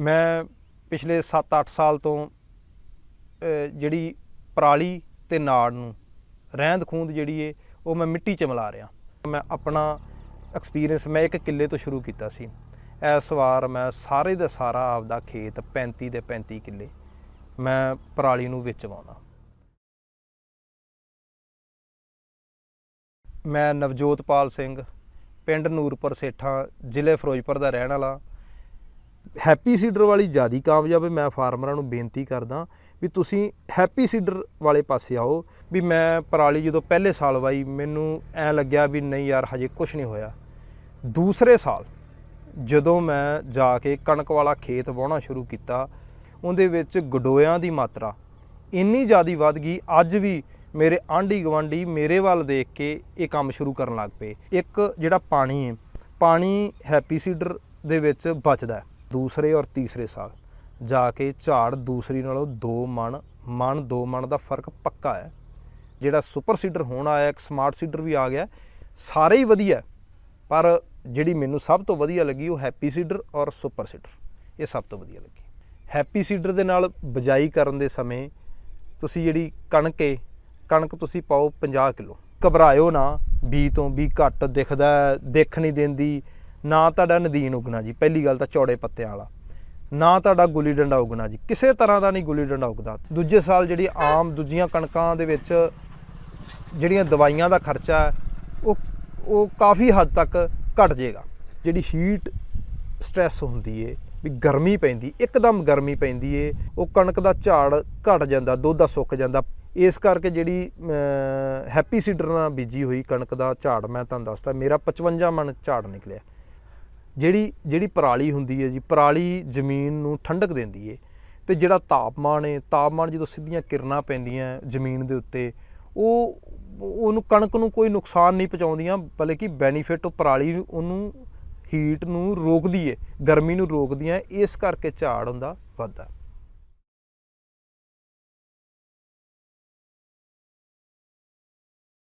ਮੈਂ ਪਿਛਲੇ 7-8 ਸਾਲ ਤੋਂ ਜਿਹੜੀ ਪਰਾਲੀ ਤੇ ਨਾੜ ਨੂੰ, ਰਹਿੰਦ ਖੂੰਦ ਜਿਹੜੀ ਏ, ਉਹ ਮੈਂ ਮਿੱਟੀ 'ਚ ਮਿਲਾ ਰਿਹਾ। ਮੈਂ ਆਪਣਾ ਐਕਸਪੀਰੀਅੰਸ ਮੈਂ ਇੱਕ ਕਿੱਲੇ ਤੋਂ ਸ਼ੁਰੂ ਕੀਤਾ ਸੀ। ਇਸ ਵਾਰ ਮੈਂ ਸਾਰੇ ਦਾ ਸਾਰਾ ਆਪਦਾ ਖੇਤ 35 ਦੇ 35 ਕਿੱਲੇ ਮੈਂ ਪਰਾਲੀ ਨੂੰ ਵਿੱਚ ਵਾਉਣਾ ਮੈਂ ਨਵਜੋਤਪਾਲ ਸਿੰਘ, ਪਿੰਡ ਨੂਰਪੁਰ ਸੇਠਾਂ, ਜ਼ਿਲ੍ਹੇ ਫਿਰੋਜ਼ਪੁਰ ਦਾ ਰਹਿਣ ਵਾਲਾ। ਹੈਪੀ ਸੀਡਰ ਵਾਲੀ ਜ਼ਿਆਦਾ ਕਾਮਯਾਬ ਹੈ, ਮੈਂ ਫਾਰਮਰਾਂ ਨੂੰ ਬੇਨਤੀ ਕਰਦਾ ਵੀ ਤੁਸੀਂ ਹੈਪੀ ਸੀਡਰ ਵਾਲੇ ਪਾਸੇ ਆਓ ਵੀ ਮੈਂ ਪਰਾਲੀ ਜਦੋਂ ਪਹਿਲੇ ਸਾਲ ਵਾਈ, ਮੈਨੂੰ ਐ ਲੱਗਿਆ ਵੀ ਨਹੀਂ ਯਾਰ, ਹਜੇ ਕੁਝ ਨਹੀਂ ਹੋਇਆ। ਦੂਸਰੇ ਸਾਲ ਜਦੋਂ ਮੈਂ ਜਾ ਕੇ ਕਣਕ ਵਾਲਾ ਖੇਤ ਵਾਹੁਣਾ ਸ਼ੁਰੂ ਕੀਤਾ, ਉਹਦੇ ਵਿੱਚ ਗਡੋਇਆਂ ਦੀ ਮਾਤਰਾ ਇੰਨੀ ਜ਼ਿਆਦਾ ਵੱਧ ਗਈ, ਅੱਜ ਵੀ ਮੇਰੇ ਆਂਢੀ ਗਵਾਂਢੀ ਮੇਰੇ ਵੱਲ ਦੇਖ ਕੇ ਇਹ ਕੰਮ ਸ਼ੁਰੂ ਕਰਨ ਲੱਗ ਪਏ। ਇੱਕ ਜਿਹੜਾ ਪਾਣੀ ਹੈ, ਪਾਣੀ ਹੈਪੀ ਸੀਡਰ ਦੇ ਵਿੱਚ ਬਚਦਾ ਦੂਸਰੇ ਔਰ ਤੀਸਰੇ ਸਾਲ। ਜਾ ਕੇ ਝਾੜ ਦੂਸਰੀ ਨਾਲੋਂ 2 ਮਣ ਮਣ 2 ਮਣ ਦਾ ਫ਼ਰਕ ਪੱਕਾ ਹੈ। ਜਿਹੜਾ ਸੁਪਰ ਸੀਡਰ ਹੋਣ ਆਇਆ ਇੱਕ ਸਮਾਰਟ ਸੀਡਰ ਵੀ ਆ ਗਿਆ ਸਾਰੇ ਹੀ ਵਧੀਆ ਪਰ ਜਿਹੜੀ ਮੈਨੂੰ ਸਭ ਤੋਂ ਵਧੀਆ ਲੱਗੀ ਉਹ ਹੈਪੀ ਸੀਡਰ ਔਰ ਸੁਪਰ ਸੀਡਰ। ਇਹ ਸਭ ਤੋਂ ਵਧੀਆ ਲੱਗੀ। ਹੈਪੀ ਸੀਡਰ ਦੇ ਨਾਲ ਬਜਾਈ ਕਰਨ ਦੇ ਸਮੇਂ ਤੁਸੀਂ ਜਿਹੜੀ ਕਣਕ ਏ ਕਣਕ ਤੁਸੀਂ ਪਾਓ 50 ਕਿਲੋ। ਘਬਰਾਇਓ ਨਾ ਬੀ ਤੋਂ ਵੀ ਘੱਟ ਦਿਖਦਾ ਹੈ, ਦਿੱਖ ਨਹੀਂ ਦਿੰਦੀ। ਨਾ ਤੁਹਾਡਾ ਨਦੀਨ ਉਗਣਾ ਜੀ, ਪਹਿਲੀ ਗੱਲ ਤਾਂ ਚੌੜੇ ਪੱਤਿਆਂ ਵਾਲਾ। ਨਾ ਤੁਹਾਡਾ ਗੁੱਲੀ ਡੰਡਾ ਉਗਣਾ ਜੀ, ਕਿਸੇ ਤਰ੍ਹਾਂ ਦਾ ਨਹੀਂ ਗੁੱਲੀ ਡੰਡਾ ਉਗਦਾ। ਦੂਜੇ ਸਾਲ ਜਿਹੜੀ ਆਮ ਦੂਜੀਆਂ ਕਣਕਾਂ ਦੇ ਵਿੱਚ ਜਿਹੜੀਆਂ ਦਵਾਈਆਂ ਦਾ ਖਰਚਾ ਉਹ ਉਹ ਕਾਫੀ ਹੱਦ ਤੱਕ ਘਟ ਜਾਏਗਾ। ਜਿਹੜੀ ਹੀਟ ਸਟ੍ਰੈਸ ਹੁੰਦੀ ਏ, ਵੀ ਗਰਮੀ ਪੈਂਦੀ, ਇੱਕਦਮ ਗਰਮੀ ਪੈਂਦੀ ਏ, ਉਹ ਕਣਕ ਦਾ ਝਾੜ ਘਟ ਜਾਂਦਾ, ਦੁੱਧ ਦਾ ਸੁੱਕ ਜਾਂਦਾ। ਇਸ ਕਰਕੇ ਜਿਹੜੀ ਹੈਪੀ ਸੀਡਰ ਨਾਲ ਬੀਜੀ ਹੋਈ ਕਣਕ ਦਾ ਝਾੜ ਮੈਂ ਤੁਹਾਨੂੰ ਦੱਸਦਾ ਮੇਰਾ 55 ਮਣ ਝਾੜ ਨਿਕਲਿਆ। ਜਿਹੜੀ ਜਿਹੜੀ ਪਰਾਲੀ ਹੁੰਦੀ ਹੈ ਜੀ, ਪਰਾਲੀ ਜ਼ਮੀਨ ਨੂੰ ਠੰਡਕ ਦਿੰਦੀ ਹੈ। ਤੇ ਜਿਹੜਾ ਤਾਪਮਾਨ ਹੈ, ਤਾਪਮਾਨ ਜਦੋਂ ਸਿੱਧੀਆਂ ਕਿਰਨਾਂ ਪੈਂਦੀਆਂ ਜ਼ਮੀਨ ਦੇ ਉੱਤੇ, ਉਹ, ਉਹਨੂੰ ਕਣਕ ਨੂੰ ਕੋਈ ਨੁਕਸਾਨ ਨਹੀਂ ਪਹੁੰਚਾਉਂਦੀਆਂ ਬਲਕਿ ਬੈਨੀਫਿਟ ਉਹ ਪਰਾਲੀ ਉਹਨੂੰ ਹੀਟ ਨੂੰ ਰੋਕਦੀ ਹੈ, ਗਰਮੀ ਨੂੰ ਰੋਕਦੀਆਂ, ਇਸ ਕਰਕੇ ਝਾੜ ਹੁੰਦਾ ਵੱਧਦਾ।